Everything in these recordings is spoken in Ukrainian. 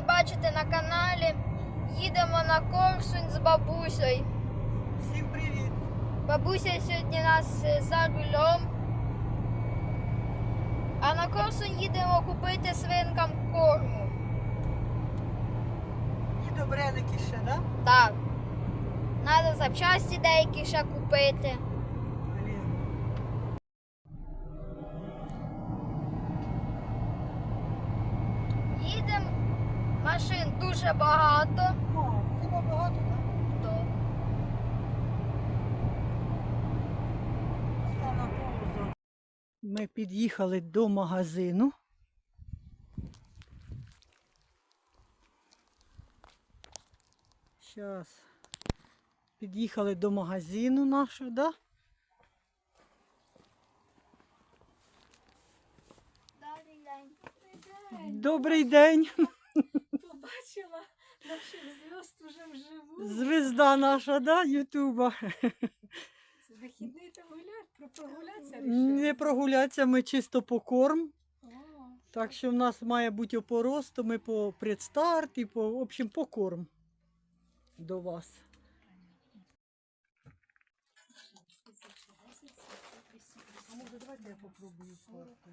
і бачите на каналі. Їдемо на Корсунь з бабусею. Всім привіт! Бабуся сьогодні нас е, за рулем. А на Корсунь їдемо купити свинкам корму. І добреники ще, да? Так. Треба запчасті деякі ще купити. Машин дуже багато. О, хіба багато, да? То Став. Ми під'їхали до магазину. Зараз. Під'їхали до магазину нашого, да? Добрий день. Побачила наших зв'язд уже вживу. Звезда наша, да, Ютуба. Вихідний там гулять, про прогулятися Не прогулятися, ми чисто по корм. О, Так що в нас має бути опорос, то ми по предстарт і по, в общем, по корм до вас. А може давайте я попробую карту.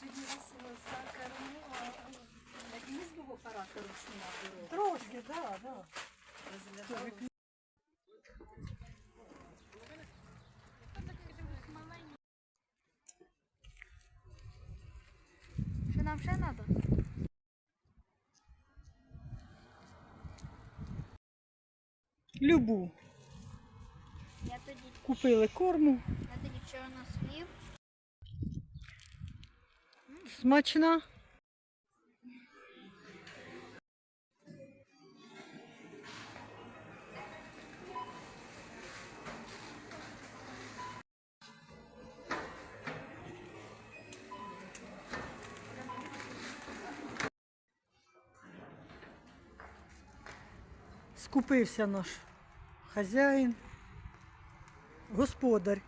Сьогодні весело за кермо, а як не з був оператором сніма дорогу. Трошки, так, да, так. Що нам ще треба? Любу. Я тоді, Купили корму. я тоді чорнослів. Смачна. Скупився наш хазяїн, господар.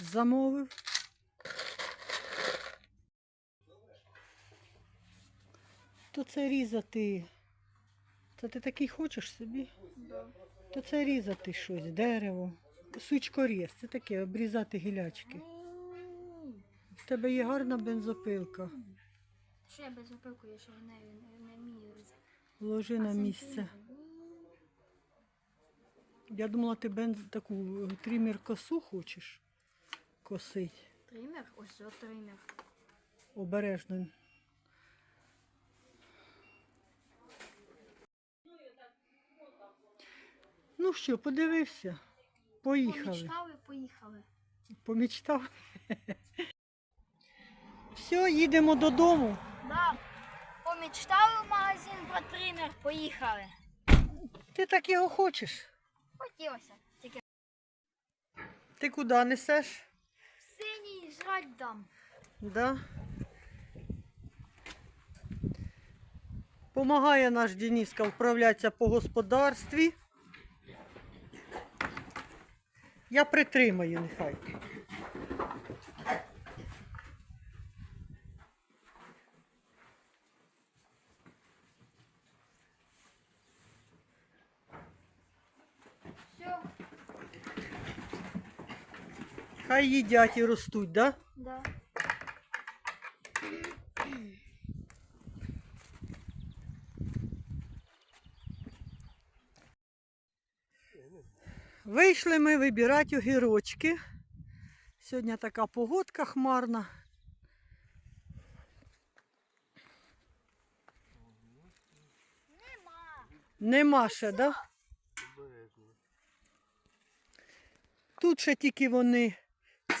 Замовив. То це різати. Це ти такий хочеш собі? То це різати щось, дерево. Сучкоріз, це таке, обрізати гілячки. В тебе є гарна бензопилка. Ще я без опилку, я ще не, не, вмію різати. Ложи на місце. Я думала, ти бенз таку е, тример косу хочеш косить. Тример? Ось о тример. Обережно. Ну що, подивився? Поїхали. Помічтали, поїхали. Помічтав. Все, їдемо додому. Да. Помічтали в магазин про тример, поїхали. Ти так його хочеш. Хотілося. Тільки Ти куди несеш? синій жрать дам. Да. Помагає наш Дениска вправлятися по господарстві. Я притримаю нехай. Все. Хай їдять і ростуть, да? Да. Пішли ми вибирати огірочки. Сьогодні така погодка хмарна. Нема. Нема ще, так? Да? Тут ще тільки вони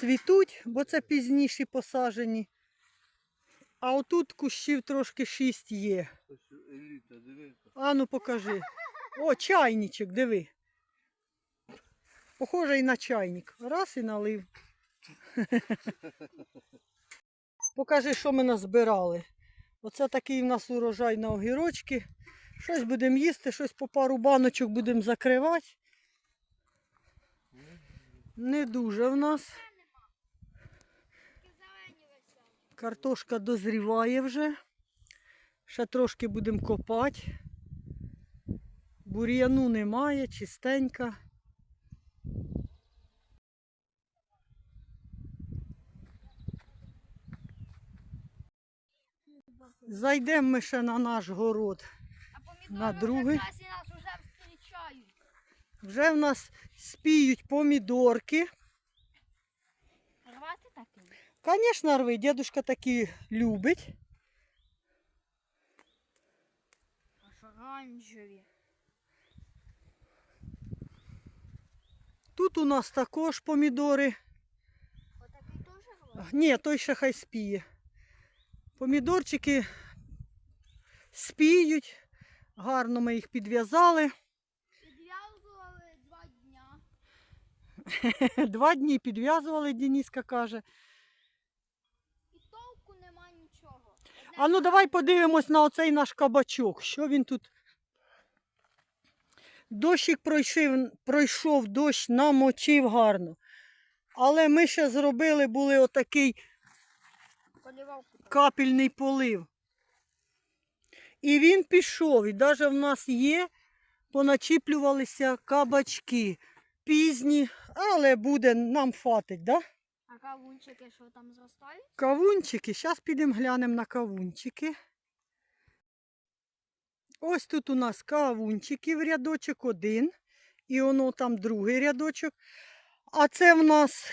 цвітуть, бо це пізніші посажені. А отут кущів трошки шість є. Ану покажи. О, чайничок, диви. Похожий на чайник. Раз і налив. Покажи, що ми назбирали. Оце такий в нас урожай на огірочки. Щось будемо їсти, щось по пару баночок будемо закривати. Не дуже в нас. Картошка дозріває вже. Ще трошки будемо копати. Бур'яну немає, чистенька. Зайдемо ми ще на наш город. А На другий. нас зустрічають. Вже в нас спіють помідорки. Рвати такий? Звісно, рви, дідушка такі любить. Аж оранжеві. Тут у нас також помідори. Отакий теж рвати? Ні, той ще хай спіє. Помідорчики спіють. Гарно ми їх підв'язали. Підв'язували два дня. Два дні підв'язували, Дениска каже. І толку нема нічого. А ну давай подивимось на оцей наш кабачок. Що він тут? Дощик пройшов, пройшов дощ, намочив гарно. Але ми ще зробили були отакий Полівавку. Капельний полив. І він пішов. І навіть в нас є, поначіплювалися кабачки. Пізні, але буде, нам хватить, да? А кавунчики що там зростають? Кавунчики. Зараз підемо глянемо на кавунчики. Ось тут у нас кавунчики в рядочок один. І воно там другий рядочок. А це в нас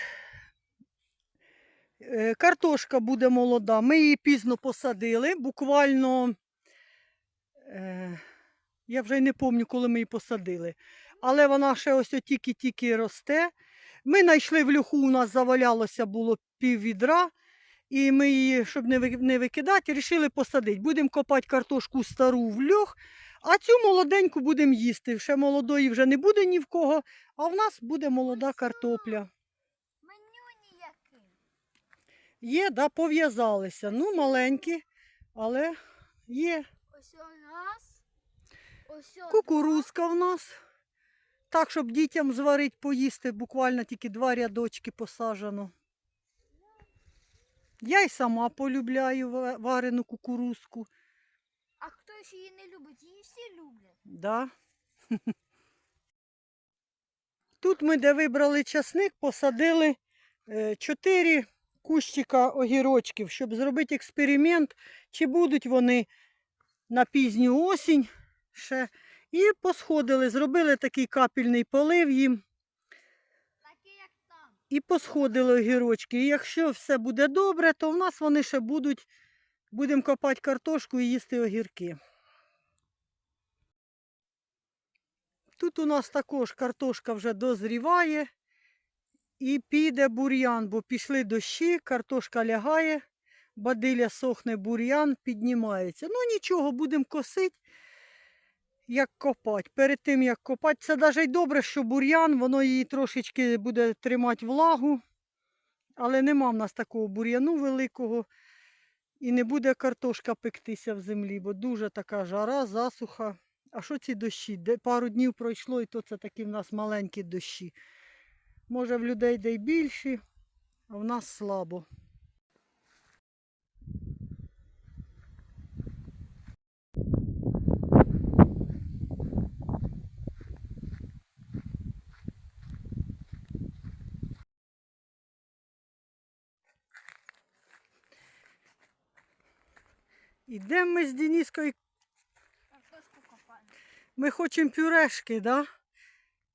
картошка буде молода. Ми її пізно посадили. Буквально, е, я вже й не пам'ятаю, коли ми її посадили. Але вона ще ось тільки-тільки росте. Ми знайшли в льоху, у нас завалялося було пів відра. І ми її, щоб не викидати, вирішили посадити. Будемо копати картошку стару в льох, а цю молоденьку будемо їсти. Ще молодої вже не буде ні в кого, а в нас буде молода картопля. Є, да, пов'язалися. Ну, маленькі, але є. Ось раз. Ось о Кукурузка в нас. Так, щоб дітям зварити, поїсти, буквально тільки два рядочки посаджено. Я й сама полюбляю варену кукурузку. А хто ще її не любить? Її всі люблять. Да. Тут ми, де вибрали часник, посадили е, чотири кущика огірочків, щоб зробити експеримент, чи будуть вони на пізню осінь ще. І посходили, зробили такий капельний полив їм і посходили огірочки. І якщо все буде добре, то в нас вони ще будуть, будемо копати картошку і їсти огірки. Тут у нас також картошка вже дозріває і піде бур'ян, бо пішли дощі, картошка лягає, бадиля сохне бур'ян, піднімається. Ну нічого, будемо косити, як копати. Перед тим, як копати, це навіть добре, що бур'ян, воно її трошечки буде тримати влагу. Але нема в нас такого бур'яну великого. І не буде картошка пектися в землі, бо дуже така жара, засуха. А що ці дощі? Пару днів пройшло, і то це такі в нас маленькі дощі. Може в людей де й більші, а в нас слабо. Ідемо ми з Дініскою. Ми хочемо пюрешки, да?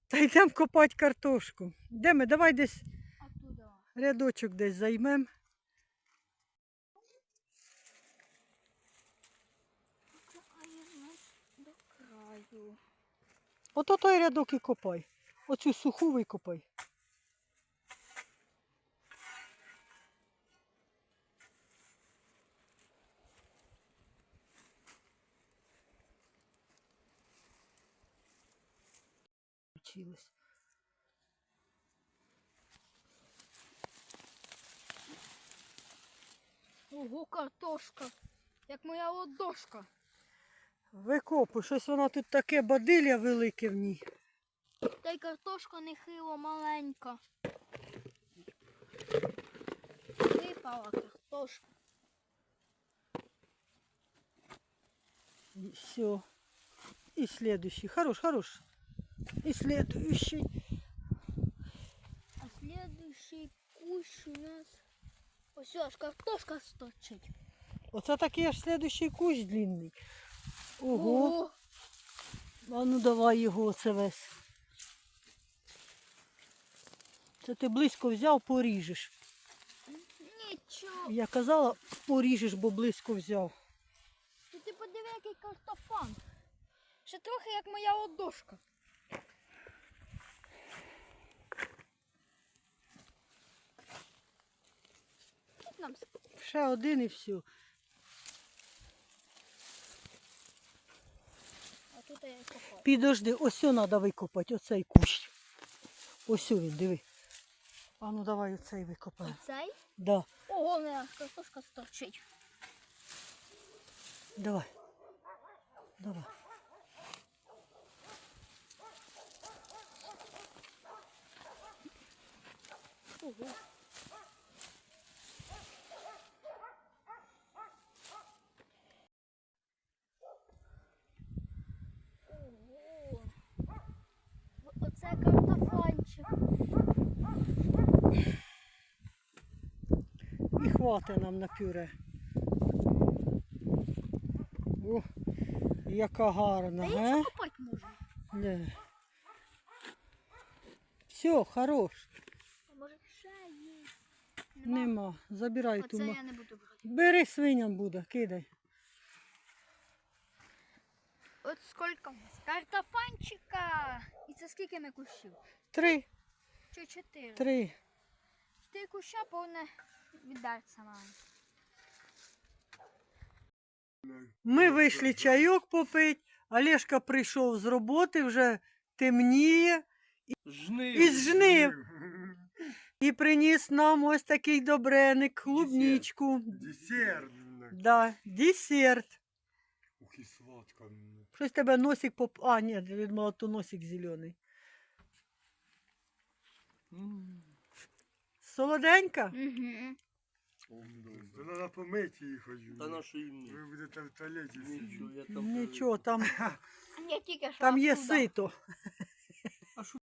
Та йдемо копати картошку. Де ми? Давай десь Оттуда. рядочок десь займемо. Ото той рядок і копай. Оцю суху викопай. Вчилась. Ого, картошка. Як моя ладошка. Викопуй, щось воно тут таке бадилля велике в ній. Та й картошка нехило маленька. Випала картошка. Все. И следующий. Хорош, хорош. И следующий. А следующий кущ у нас. Ось аж картошка сточить. Оце такий аж следующий кущ длинний. Ого. А ну давай його оце весь. Це ти близько взяв, поріжеш. Нічого. Я казала, поріжеш, бо близько взяв. Ти, ти подиви, який картофан. Ще трохи як моя ладошка. Нам Ще один і все. А тут я копаю. Підожди, ось треба викопати, оцей кущ. Ось він, диви. А ну давай оцей викопаємо. Оцей? Да, Ого, моя картошка сторчить. давай. Давай. Ого. Оце картофанчик. І хватить нам на пюре. О, яка гарна, їх можна. Не. Все, хорош. А може ще є? Нема. Забирай ту. Оце я не буду брати. Бери свиням буде, кидай. От скільки у нас? Картофанчика. І це скільки ми кущів? Три, Чи чотири? три. Чотири куща повне віддаться нам. Ми вийшли чайок попити. Олешка прийшов з роботи, вже темніє. Жнив. Із жнив. І приніс нам ось такий добреник, клубничку. Десерт. Да, десерт. Ух, і сладко. Щось тебе носик поп... А, ні, від думала, то носик зелений. Солоденька? Угу. Треба помити її хоч. Та на шиї Ви будете в туалеті. Нічого, там. Нічого, там, Я тільки що там є оттуда. сито.